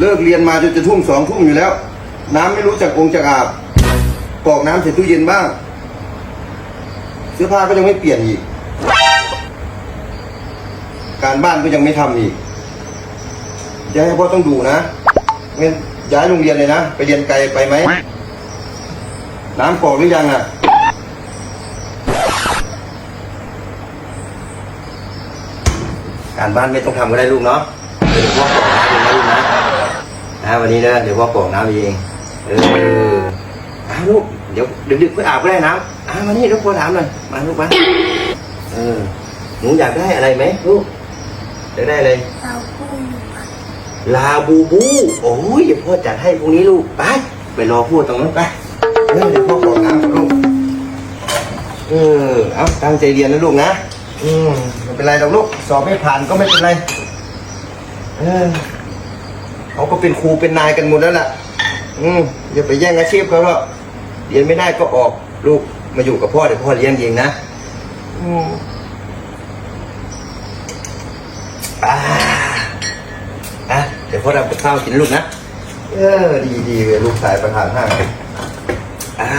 เลิกเรียนมาจนจะทุ่มสองทุ่มอยู่แล้ว น้ำไม่รู้จักองค์จักอาบกอกน้ำใส่ตู้เย็นบ้าง เสื้อผ้าก็ยังไม่เปลี่ยนอีก การบ้านก็ยังไม่ทำอีกจะให้พ่อต้องดูนะงั้นย้ายโรงเรียนเลยนะ ไปเรียนไกลไปไหม น้ำกอกหรือยังอะ การบ้านไม่ต้องทำก็ได้ลูกเนาะเดี๋ยวพ่อกอกน้ำเองนะลูกนะ นะวันนี้นะเดี๋ยวพ่อกรอกน้ำเองเอออาลูกเดี๋ยวดึกๆไปอาบก็ได้น้ำอามานี่ลูกพ่อถามหน่อยมาลูกมาเออหนูอยากได้อะไรไหมลูกอยากได้อะไรเราพูบูลาบูบูโอ้ยเดี๋ยวพ่อจัดให้พรุ่งนี้ลูกไปไปรอพูดตรงนั้นไปเออเดี๋ยวพ่อกรอกน้ำลูกเออเอาตั้งใจเรียนนะลูกนะอืมไม่เป็นไรหรอกลูกสอบไม่ผ่านก็ไม่เป็นไร เออ เขาก็เป็นครูเป็นนายกันหมดแล้วล่ะ อืมอย่าไปแย่งอาชีพเขาหรอกเรียนไม่ได้ก็ออกลูกมาอยู่กับพ่อเดี๋ยวพ่อเลี้ยงเองนะอืมอ่าอะเดี๋ยวพ่อทำกับข้าวกินลูกนะ เออ ดีดีเลยลูกสายประธานห้างอ่า